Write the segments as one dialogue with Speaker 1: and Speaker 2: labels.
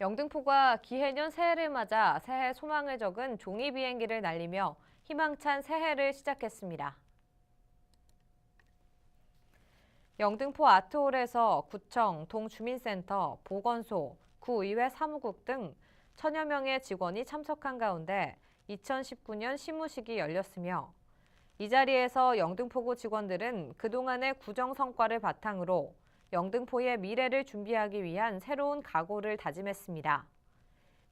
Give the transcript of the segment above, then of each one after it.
Speaker 1: 영등포가 기해년 새해를 맞아 새해 소망을 적은 종이 비행기를 날리며 희망찬 새해를 시작했습니다. 영등포 아트홀에서 구청, 동주민센터, 보건소, 구의회 사무국 등 천여 명의 직원이 참석한 가운데 2019년 시무식이 열렸으며 이 자리에서 영등포구 직원들은 그동안의 구정 성과를 바탕으로 영등포의 미래를 준비하기 위한 새로운 각오를 다짐했습니다.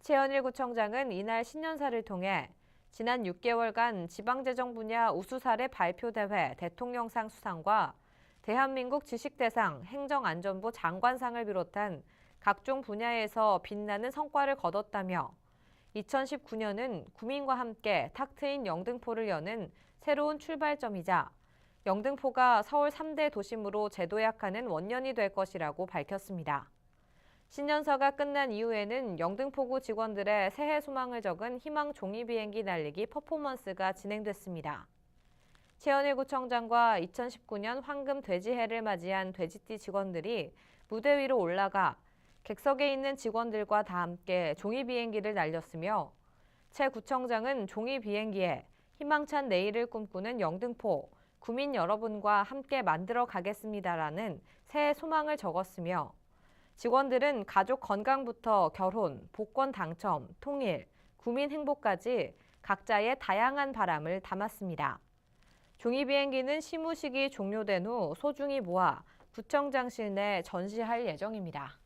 Speaker 1: 최현일 구청장은 이날 신년사를 통해 지난 6개월간 지방재정 분야 우수사례 발표대회 대통령상 수상과 대한민국 지식대상 행정안전부 장관상을 비롯한 각종 분야에서 빛나는 성과를 거뒀다며 2019년은 구민과 함께 탁 트인 영등포를 여는 새로운 출발점이자 영등포가 서울 3대 도심으로 재도약하는 원년이 될 것이라고 밝혔습니다. 신년사가 끝난 이후에는 영등포구 직원들의 새해 소망을 적은 희망 종이 비행기 날리기 퍼포먼스가 진행됐습니다. 최현일 구청장과 2019년 황금 돼지해를 맞이한 돼지띠 직원들이 무대 위로 올라가 객석에 있는 직원들과 다 함께 종이 비행기를 날렸으며 최 구청장은 종이 비행기에 희망찬 내일을 꿈꾸는 영등포 구민 여러분과 함께 만들어 가겠습니다라는 새해 소망을 적었으며 직원들은 가족 건강부터 결혼, 복권 당첨, 통일, 구민 행복까지 각자의 다양한 바람을 담았습니다. 종이 비행기는 시무식이 종료된 후 소중히 모아 구청장실 내 전시할 예정입니다.